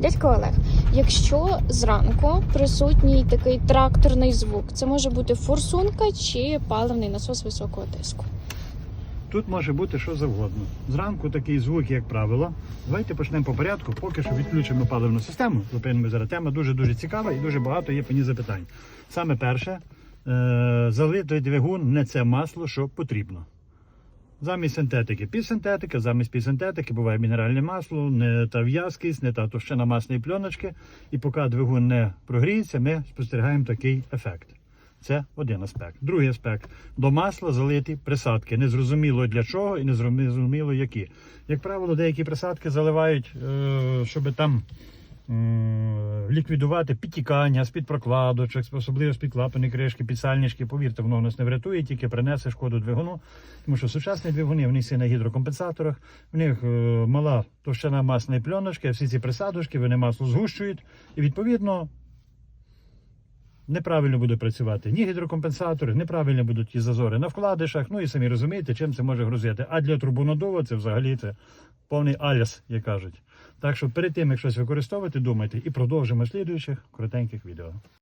Дядько Олег, якщо зранку присутній такий тракторний звук, це може бути форсунка чи паливний насос високого тиску. Тут може бути що завгодно. Зранку такий звук, як правило. Давайте почнемо по порядку. Поки що відключимо паливну систему. Зупинимо зараз. Тема дуже дуже цікава і дуже багато є по запитань. Саме перше, е- залитий двигун не це масло, що потрібно. Замість синтетики півсинтетика, замість півсинтетики буває мінеральне масло, не та в'язкість, не та товщина масної пленочки. І поки двигун не прогріється, ми спостерігаємо такий ефект. Це один аспект. Другий аспект до масла залиті присадки. Незрозуміло для чого і незрозуміло які. Як правило, деякі присадки заливають, е, щоб там ліквідувати підтікання з-під прокладочок, особливо з-під клапаної кришки, під сальнички. Повірте, воно нас не врятує, тільки принесе шкоду двигуну. Тому що сучасні двигуни вони всі на гідрокомпенсаторах, в них е, мала товщина масної пленочки, всі ці присадочки вони масло згущують. І відповідно неправильно буде працювати ні гідрокомпенсатори, неправильно будуть ті зазори на вкладишах. Ну і самі розумієте, чим це може грузити. А для трубонаддува це взагалі це повний аліс, як кажуть. Так що перед тим, як щось використовувати, думайте і продовжимо слідуючих коротеньких відео.